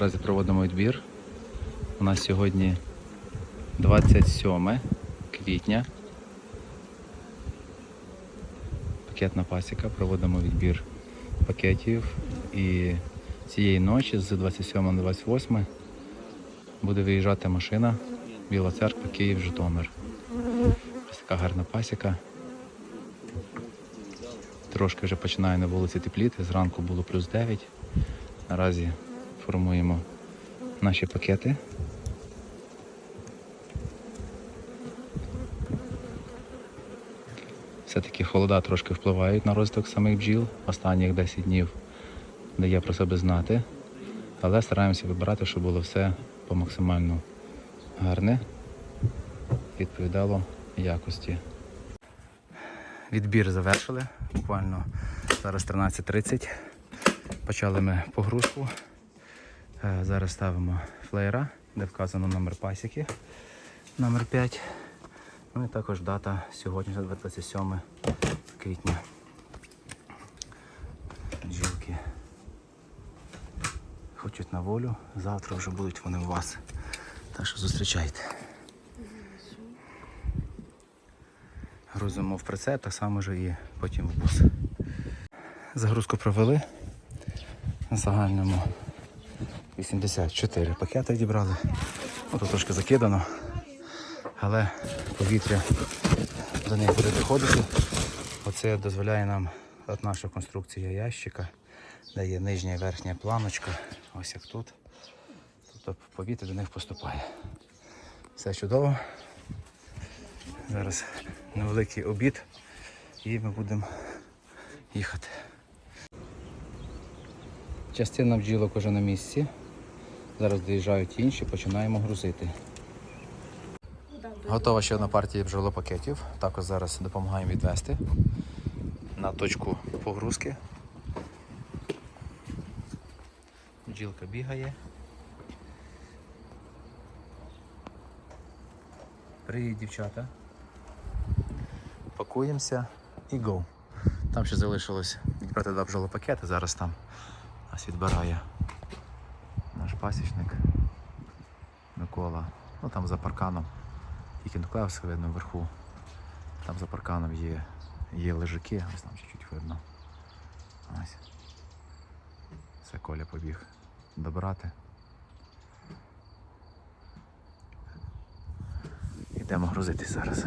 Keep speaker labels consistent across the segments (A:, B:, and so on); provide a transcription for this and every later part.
A: Наразі проводимо відбір. У нас сьогодні 27 квітня. Пакетна пасіка. Проводимо відбір пакетів. І цієї ночі з 27 на 28 буде виїжджати машина Біла Церква, Київ, Житомир. Ось така гарна пасіка. Трошки вже починає на вулиці тепліти. Зранку було плюс 9. Наразі формуємо наші пакети. Все-таки холода трошки впливають на розвиток самих бджіл. Останніх 10 днів дає про себе знати. Але стараємося вибирати, щоб було все по максимально гарне, відповідало якості. Відбір завершили. Буквально зараз 13.30. Почали ми погрузку. Е, Зараз ставимо флеєра, де вказано номер пасіки, номер 5. Ну і також дата сьогодні, 27 квітня. Бджілки хочуть на волю, завтра вже будуть вони у вас. Так що зустрічайте. Грузимо в прицеп, так само ж і потім в бус. Загрузку провели. На загальному 84 пакети дібрали. Тут трошки закидано, але повітря до них буде доходити. Оце дозволяє нам от наша конструкція ящика, де є нижня і верхня планочка, ось як тут. Тобто повітря до них поступає. Все чудово. Зараз невеликий обід і ми будемо їхати. Частина бджілок уже на місці. Зараз доїжджають інші, починаємо грузити. Готова ще одна партія бджолопакетів. Також зараз допомагаємо відвести на точку погрузки. Бджілка бігає. Привіт, дівчата. Пакуємося і go. Там ще залишилось відбрати два бджолопакети, зараз там нас відбирає пасічник Микола. Ну там за парканом. Тільки наклався видно вверху. Там за парканом є, є лежаки, ось там чуть-чуть видно. Ось. Все Коля побіг добрати. Йдемо грузити зараз.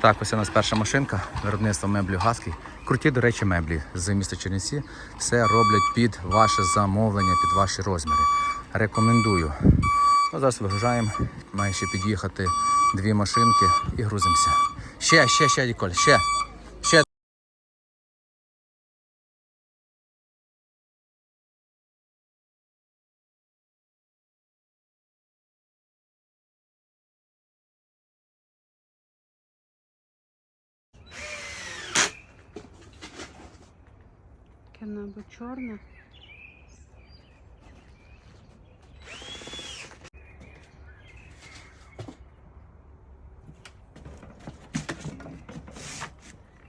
A: Так, ось у нас перша машинка, виробництво меблів Гаски. Круті, до речі, меблі з міста Чернівці. Все роблять під ваше замовлення, під ваші розміри. Рекомендую. Ну, зараз вигружаємо. Має ще під'їхати дві машинки і грузимося. Ще, ще, ще, Ніколь, ще.
B: Чорне.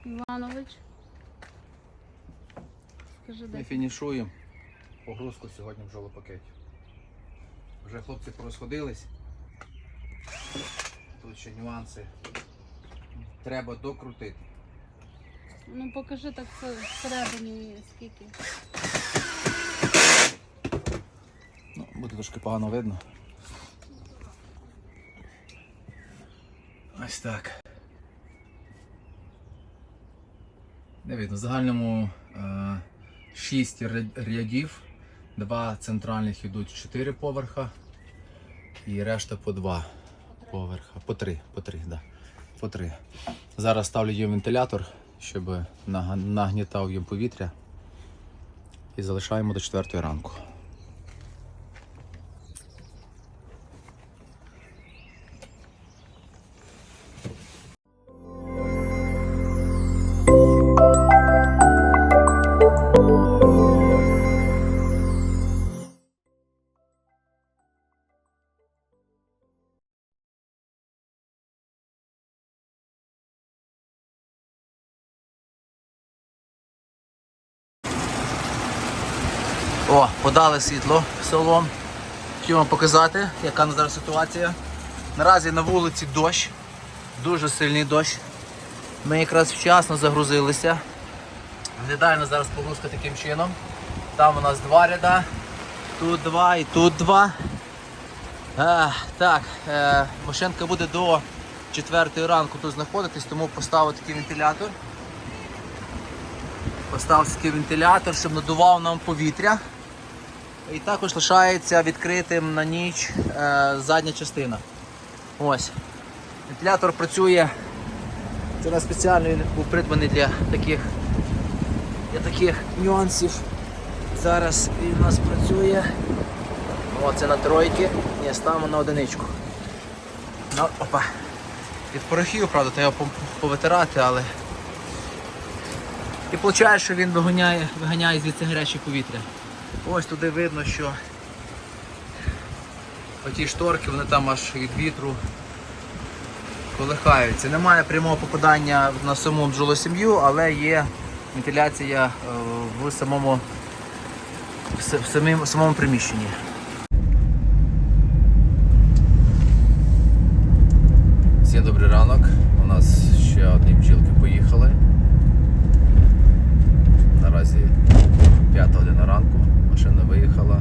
B: Іванович. Скажи,
A: Ми фінішуємо погрузку сьогодні в жолопакеті. Вже хлопці порозходились. Тут ще нюанси. Треба докрутити.
B: Ну покажи так всередині скільки.
A: Ну, буде трошки погано видно. Ось так. Не видно. В загальному е, 6 рядів, два центральних йдуть 4 поверха і решта по 2 поверха. По 3, по 3, да. По 3. Зараз ставлю їм вентилятор, щоб нагнітав їм повітря. І залишаємо до 4 ранку. О, подали світло в село. Хотів вам показати, яка на зараз ситуація. Наразі на вулиці дощ, дуже сильний дощ. Ми якраз вчасно загрузилися. Виглядає на зараз погрузка таким чином. Там у нас два ряда, тут два і тут два. А, так, е, машинка буде до 4 ранку тут знаходитись, тому поставив такий вентилятор. Поставив такий вентилятор, щоб надував нам повітря. І також лишається відкритим на ніч е, задня частина. Ось. Вентилятор працює. Це на спеціально він був придбаний для таких, для таких нюансів. Зараз він у нас працює. О, це на тройки. Ні, ставимо на одиничку. Ну, опа. Від порохів, правда, треба повитирати, але. І виходить, що він виганяє, виганяє звідси гаряче повітря. Ось туди видно, що оті шторки, вони там аж від вітру колихаються. Немає прямого попадання на саму бджолосім'ю, але є вентиляція е, в самому, в с- в самому приміщенні. Всім добрий ранок. У нас ще одні бджілки поїхали. Наразі 5 година ранку. Машина виїхала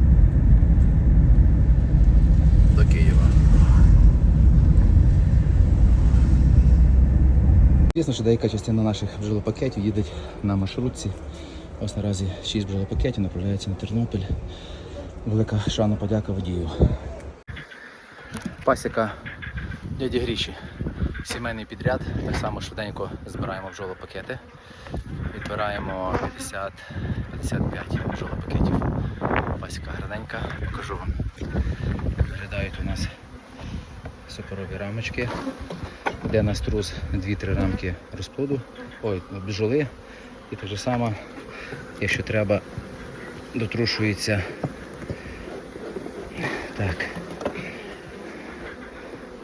A: до Києва. Звісно, що деяка частина наших бджолопакетів їде на маршрутці. Ось наразі 6 бджолопакетів направляються на Тернопіль. Велика шана подяка водію. Пасіка дяді Гріші. Сімейний підряд. Так само швиденько збираємо бджолопакети. Відбираємо 50-55 бджолопакетів. Пасіка гарненька, покажу вам. Виглядають у нас суперові рамочки. Де на струс 2-3 рамки розплоду, ой, бджоли. І так же само, якщо треба, дотрушується. Так.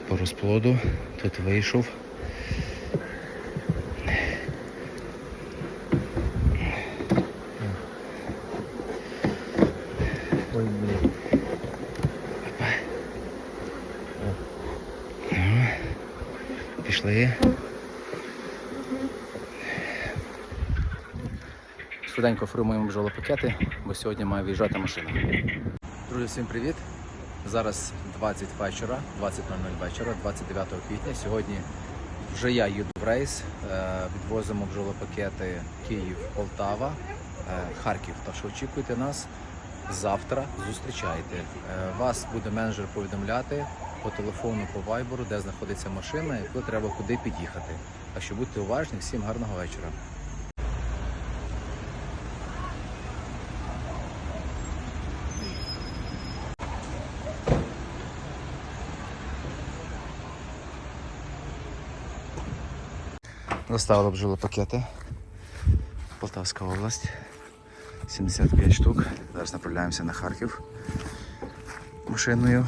A: По розплоду. Тут вийшов. Ой, блін. Пішли. Швиденько формуємо бджолопакети, бо сьогодні має виїжджати машина. Друзі, всім привіт! Зараз 20 вечора, 20.00 вечора, 29 квітня. Сьогодні вже я їду в рейс. Е, Відвозимо бджолопакети Київ, Полтава, е, Харків. Так що очікуйте нас завтра. Зустрічайте. Е, Вас буде менеджер повідомляти по телефону, по вайберу, де знаходиться машина коли треба куди під'їхати. Так що будьте уважні, всім гарного вечора. Доставили бджолопакети. Полтавська область. 75 штук. Зараз направляємося на Харків машиною.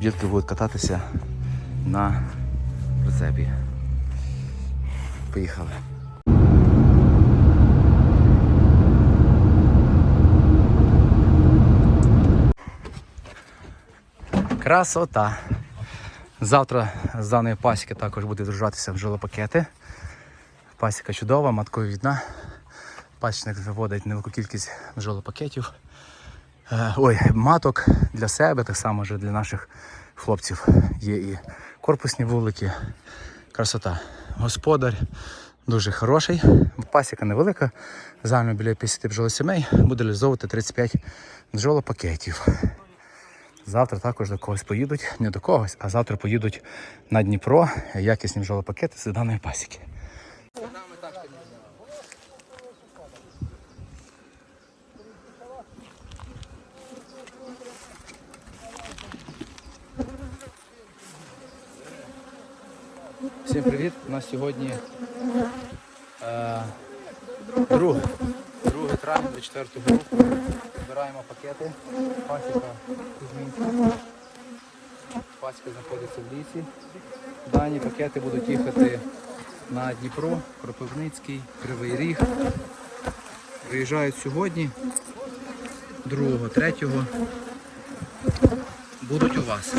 A: Бджілки будуть кататися на прицепі. Поїхали. Красота. Завтра з даної пасіки також буде зружатися бджолопакети. Пасіка чудова, матковідна. Пасічник виводить невелику кількість бджолопакетів. Е, Ой, маток для себе, так само вже для наших хлопців. Є і корпусні вулики. Красота. Господар дуже хороший. Пасіка невелика. Загально біля 50 бджолосімей буде реалізовувати 35 бджолопакетів. Завтра також до когось поїдуть, не до когось, а завтра поїдуть на Дніпро якісні бджолопакети з даної пасіки. Всім привіт! У нас сьогодні е, друге, 2 травня 24 року. Збираємо пакети. Пасіка Кузьмінська. Пасіка знаходиться в лісі. Дані пакети будуть їхати на Дніпро, Кропивницький, Кривий Ріг. Приїжджають сьогодні, 2, 3. Будуть у вас.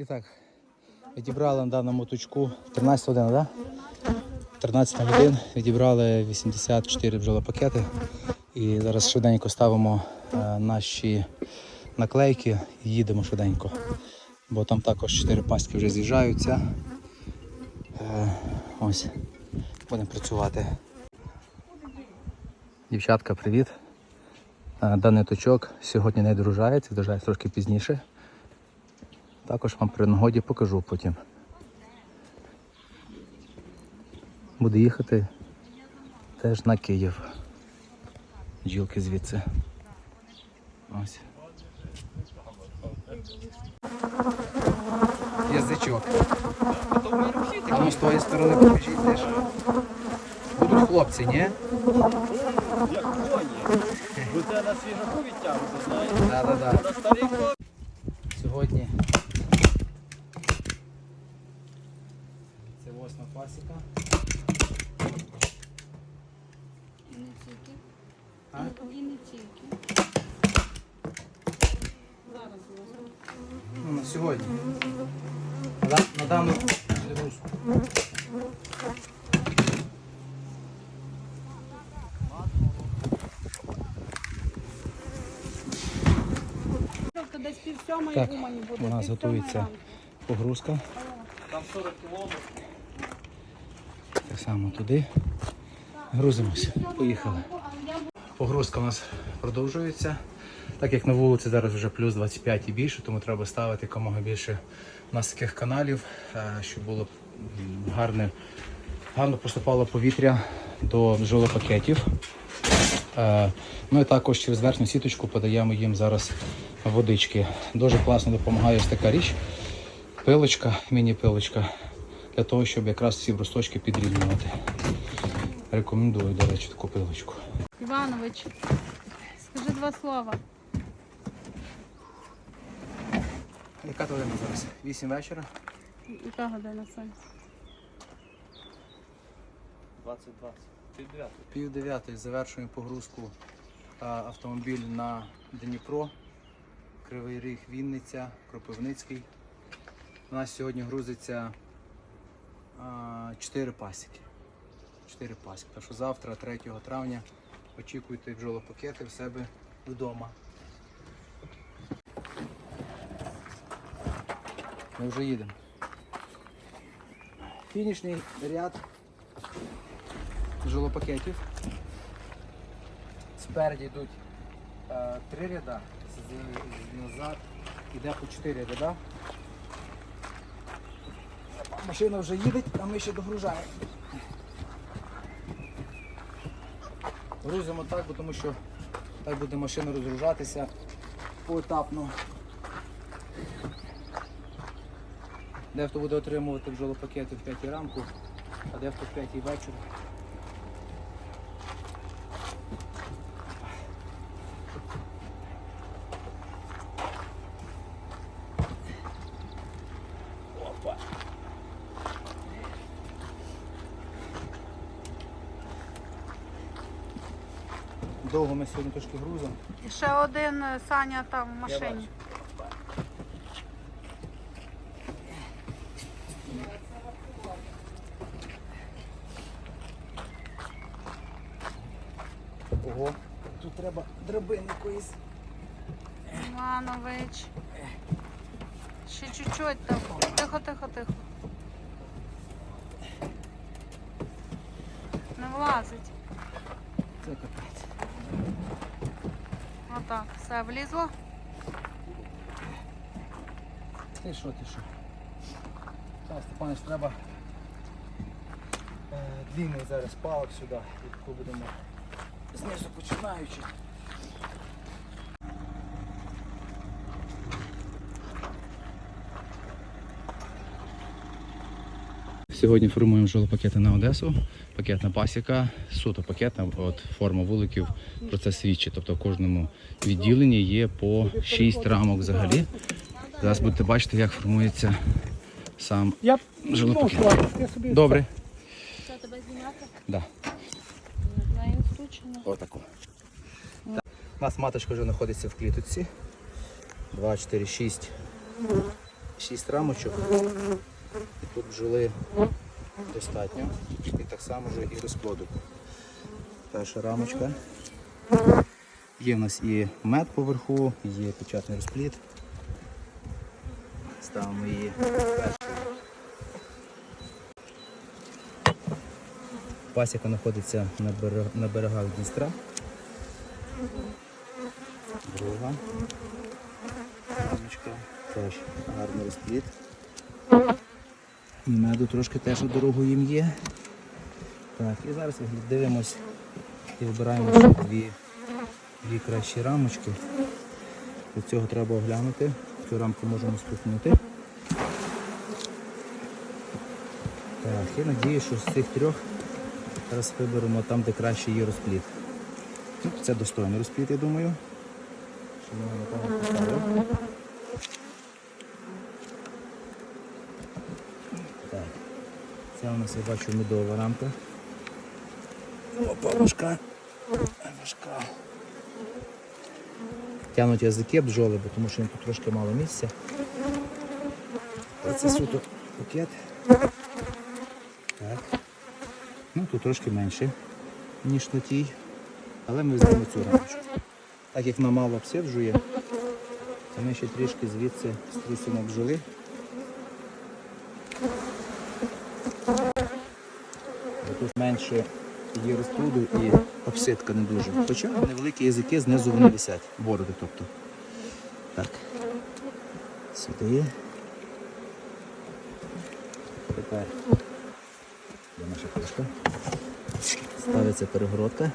A: І так, відібрали на даному точку 13 годин, так? Да? 13 годин відібрали 84 бджолопакети. І зараз швиденько ставимо е, наші наклейки і їдемо швиденько. Бо там також 4 пастки вже з'їжджаються. Е, ось, будемо працювати. Дівчатка, привіт. Е, Даний точок сьогодні не дорожається, дорожається трошки пізніше. Також вам при нагоді покажу потім. Буду їхати теж на Київ. Бджілки звідси. Ось. Язичок. А ну з твоєї сторони побіжіть теж. Будуть хлопці, ні?
C: Як коні. Бо це на свіжаку відтягнути, знаєте.
A: Да, да, да.
C: На старий коні.
A: Сьогодні це восьма пасіка.
B: І не тільки.
A: А?
B: І не тільки. Зараз ложу.
A: Ну, на сьогодні. На, да- на дану нагрузку.
B: Тобто десь пів сьомої
A: Так,
B: в Умані буде.
A: у нас
B: пів
A: готується
B: сьомої
A: погрузка.
C: Там 40 кілометрів.
A: Так само туди. Грузимося. Поїхали. Погрузка у нас продовжується. Так як на вулиці зараз вже плюс 25 і більше, тому треба ставити якомога більше у нас таких каналів, е, щоб було гарне, гарно поступало повітря до бджолопакетів. Е, Ну і також через верхню сіточку подаємо їм зараз водички. Дуже класно допомагає ось така річ. Пилочка, міні-пилочка, для того, щоб якраз всі брусточки підрівнювати. Рекомендую, до речі, таку пилочку.
B: Іванович, скажи два слова.
A: Яка то година зараз? 8 вечора.
B: Яка година сонця?
C: 20-20. Пів дев'ятої.
A: Завершуємо погрузку автомобіль на Дніпро, Кривий Ріг, Вінниця, Кропивницький. У нас сьогодні грузиться 4 пасіки. 4 пасіки. Так що завтра, 3 травня, очікуйте бджолопакети в себе вдома. Ми вже їдемо. Фінішний ряд бджолопакетів. Спереді йдуть е, три ряда, назад йде по чотири ряда. Машина вже їде, а ми ще догружаємо. Грузимо так, тому що так буде машина розгружатися поетапно. Дехто буде отримувати бджолопакети в 5 ранку, а дехто в 5 вечора. Ми сьогодні трошки грузимо.
B: І ще один е, Саня там в машині.
A: Ого, тут треба драбини якоїсь.
B: Іванович. Ще чуть-чуть там. Тихо, тихо, тихо. Не влазить.
A: Це капець.
B: Отак. Все влізло.
A: Ти що, ти що? Так, Степанич, треба е, длинний зараз палок сюди, яку будемо знизу починаючи. Сьогодні формуємо жолопакети на Одесу. Пакетна пасіка, суто пакетна, от форма вуликів про це свідчить. Тобто в кожному відділенні є по 6 рамок взагалі. Зараз будете бачити, як формується сам
D: Я
A: Жилопакет.
D: ну,
A: Добре.
B: Що тебе знімати?
A: Да. Отаку. У нас маточка вже знаходиться в кліточці. 2, 4, 6. 6 рамочок. І тут бджоли достатньо. І так само вже і розплоду. Перша рамочка. Є в нас і мед поверху, є печатний розплід. Ставимо її першою. Пасіка знаходиться на берегах Дністра. Друга. Рамочка. Теж гарний розплід. І меду трошки теж у дорогу їм є. Так, і зараз дивимось і вибираємо дві, дві кращі рамочки. До цього треба оглянути. Цю рамку можемо спихнути. Так, я надію, що з цих трьох зараз виберемо там, де краще є розплід. Ну, це достойний розплід, я думаю. Що ми його, Це у нас, я бачу, медова рамка. Опа, важка. Важка. Тянуть язики бджоли, бо тому що їм тут трошки мало місця. Це суто пакет. Так. Ну, тут трошки менше, ніж на тій. Але ми візьмемо цю рамочку. Так як вона мало обсиджує, то ми ще трішки звідси струсимо бджоли. Бо тут менше є розплоду і обсидка не дуже. Хоча невеликі язики знизу вони висять, бороди тобто. Так. Сюди. Тепер де наша кришка. Ставиться перегородка.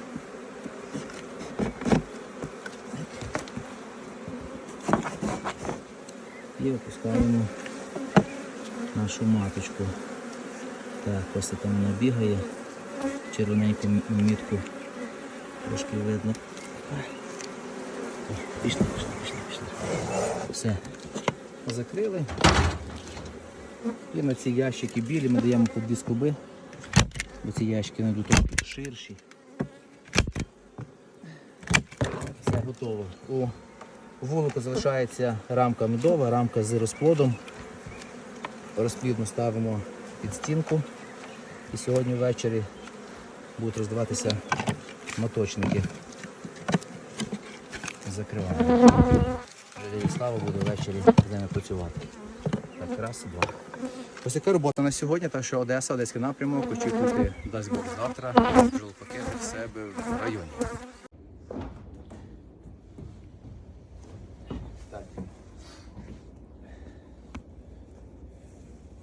A: І опускаємо нашу маточку. Так, ось там вона бігає. Червоненьку мітку трошки видно. Пішли, пішли, пішли, пішли. Все. Закрили. І на ці ящики білі ми даємо по дві скоби. Бо ці ящики найдуть трошки ширші. Все готово. У вулику залишається рамка медова, рамка з розплодом. Розплід ми ставимо під стінку. І сьогодні ввечері будуть роздаватися моточники. Закриваємо. Вже слава буде ввечері ними працювати. Так, раз, два. Ось така робота на сьогодні, так що Одеса, Одеський напрямок, очікуйте, дасть Бог завтра, жилпакети в себе в районі. Так.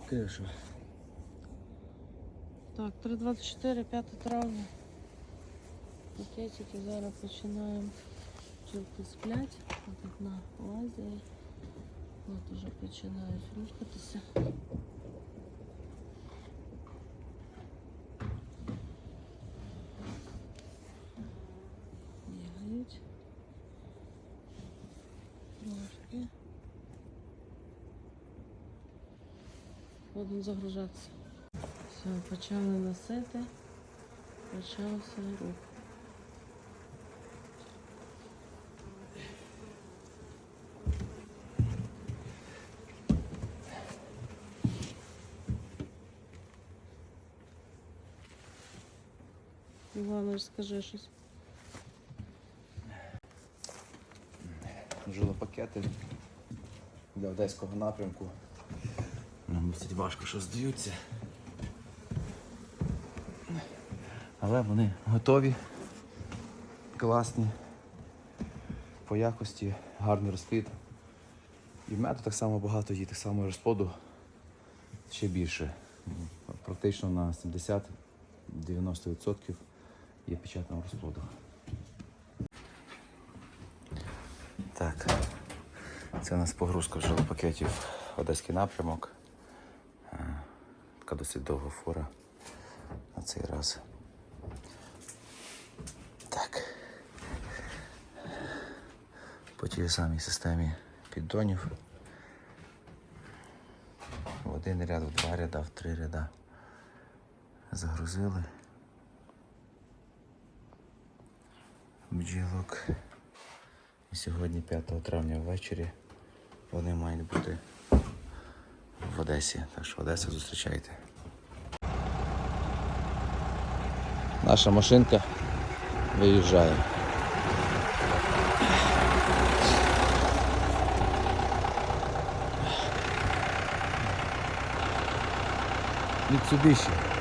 A: Кришу.
B: Так, 3.24, 5 травня. Пакетики зараз починаємо. Бджілки сплять. От одна лазія. От уже починають рухатися. Бігають. Трошки. Будемо загружатися. Почали носити, почався рух. Іванович, скажи щось.
A: Жилопакети для одеського напрямку. Нам досить важко, що здаються. Але вони готові, класні, по якості, гарний розплід. І в меду так само багато є, так само розплоду ще більше. Практично на 70-90% є печатного розплоду. Так, це у нас погрузка жилопакетів Одеський напрямок. Е, Така досить довга фура на цей раз. По тій самій системі піддонів. В один ряд, в два ряда, в три ряда. Загрузили. Бджілок. І сьогодні 5 травня ввечері вони мають бути в Одесі. Так що Одеса зустрічайте. Наша машинка виїжджає. Mitsubishi.